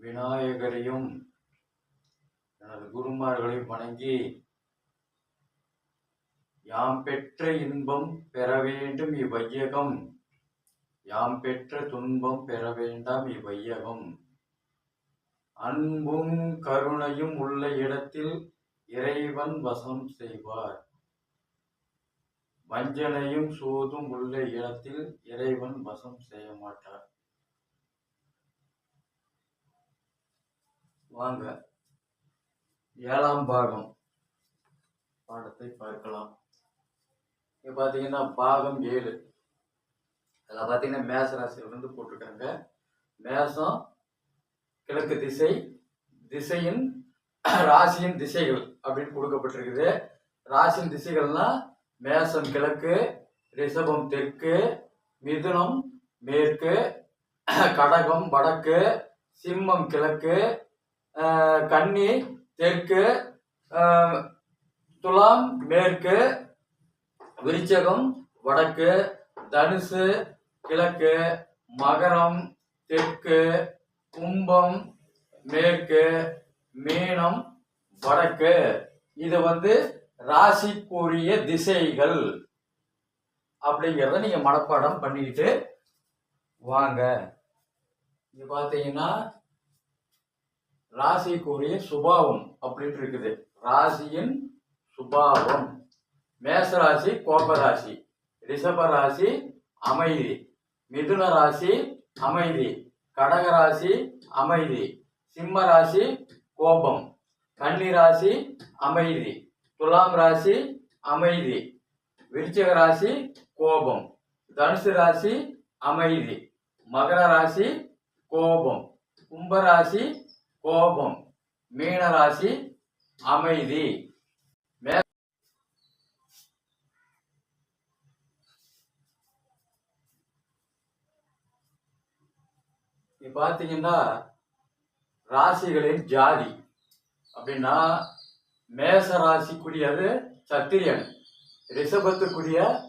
விநாயகரையும் எனது குருமார்களையும் வணங்கி யாம் பெற்ற இன்பம் பெற வேண்டும் இவ்வையகம். யாம் பெற்ற துன்பம் பெற வேண்டாம் இவ்வையகம். அன்பும் கருணையும் உள்ள இடத்தில் இறைவன் வசம் செய்வார். வஞ்சனையும் சூதும் உள்ள இடத்தில் இறைவன் வசம் செய்ய மாட்டார் வாங்க. ஏழாம் பாகம். பாடத்தை பார்க்கலாம். இங்க பார்த்தீங்கன்னா பாகம் ஏழு. அதில் பார்த்தீங்கன்னா மேச ராசியிலிருந்து வந்து போட்டிருக்காங்க. மேசம் கிழக்கு திசை திசையின் ராசியின் திசைகள் அப்படின்னு கொடுக்கப்பட்டிருக்குது. ராசியின் திசைகள்னா மேசம் கிழக்கு ரிஷபம் தெற்கு மிதுனம் மேற்கு கடகம் வடக்கு சிம்மம் கிழக்கு கன்னி தெற்கு துலாம் மேற்கு விருச்சகம் வடக்கு தனுசு கிழக்கு மகரம் தெற்கு கும்பம் மேற்கு மீனம் வடக்கு. இது வந்து ராசிக்குரிய திசைகள் அப்படிங்கிறத நீங்க மனப்பாடம் பண்ணிக்கிட்டு வாங்க. இது பார்த்தீங்கன்னா ராசிக்குரிய சுபாவம் அப்படின்ட்டு இருக்குது ராசியின் சுபாவம். மேசராசி கோபராசி. ரிஷப ராசி அமைதி. மிதுன ராசி அமைதி. கடக ராசி அமைதி. சிம்ம ராசி கோபம். கன்னி ராசி அமைதி. துலாம் ராசி அமைதி. விருச்சக ராசி கோபம். தனுசு ராசி அமைதி. மகர ராசி கோபம். கும்பராசி கோபம். மீன ராசி அமைதி பார்த்தீங்கன்னா ராசிகளின் ஜாதி. அப்படின்னா மேச ராசிக்குரியது சத்திரியன். ரிஷபத்துக்குரிய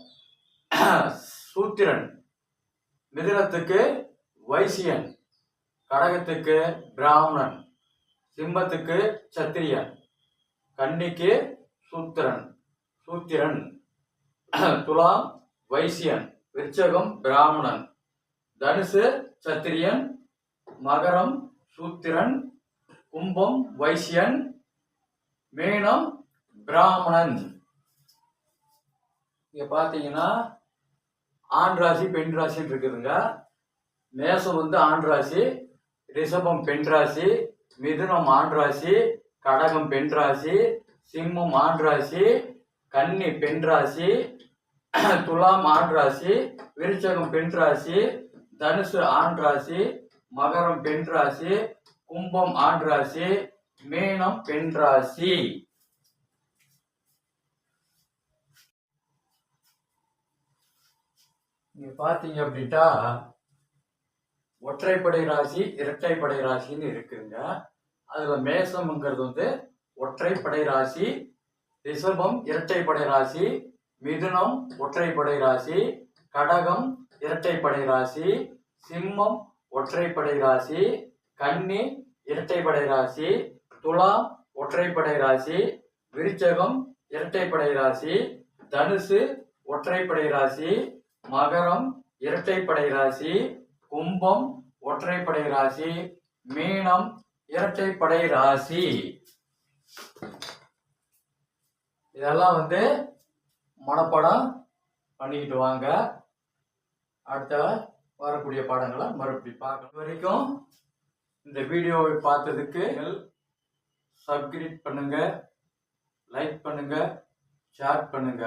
சூத்திரன். மிதுனத்துக்கு வைசியன். கடகத்துக்கு பிராமணன் சிம்மத்துக்கு சத்திரியன் கன்னிக்கு சூத்திரன் சூத்திரன் துலாம் வைசியன் விருச்சகம் பிராமணன் தனுசு சத்திரியன் மகரம் சூத்திரன் கும்பம் வைசியன் மீனம் பிராமணன். இங்க பாத்தீங்கன்னா ஆண் ராசி பெண் ராசின்னு இருக்குதுங்க. மேசம் வந்து ஆண் ராசி ரிஷபம் பெண் ராசி மிதுனம் ஆண் ராசி கடகம் பெண் ராசி சிம்மம் ஆண் ராசி கன்னி பெண் ராசி துலாம் ஆண் ராசி விருச்சகம் பெண் ராசி தனுசு ஆண் ராசி மகரம் பெண் ராசி கும்பம் ஆண் ராசி மீனம் பெண் ராசி. நீங்க பாத்தீங்க அப்படின்ட்டா ஒற்றைப்படை ராசி இரட்டைப்படை ராசின்னு இருக்குங்க. அதுல மேசம்ங்கிறது வந்து ஒற்றைப்படை ராசி ரிஷபம் இரட்டைப்படை ராசி மிதுனம் ஒற்றைப்படை ராசி கடகம் இரட்டைப்படை ராசி சிம்மம் ஒற்றைப்படை ராசி கன்னி இரட்டைப்படை ராசி துலாம் ஒற்றைப்படை ராசி விருச்சகம் இரட்டைப்படை ராசி தனுசு ஒற்றைப்படை ராசி மகரம் இரட்டைப்படை ராசி கும்பம் ஒற்றைப்படை ராசி மீனம் இரட்டைப்படை ராசி. இதெல்லாம் வந்து மனப்பாடம் பண்ணிக்கிட்டு வாங்க. அடுத்த வரக்கூடிய பாடங்களை மறுபடியும் பார்க்க வரைக்கும் இந்த வீடியோவை பார்த்ததுக்கு சப்ஸ்கிரைப் பண்ணுங்க லைக் பண்ணுங்க ஷேர் பண்ணுங்க.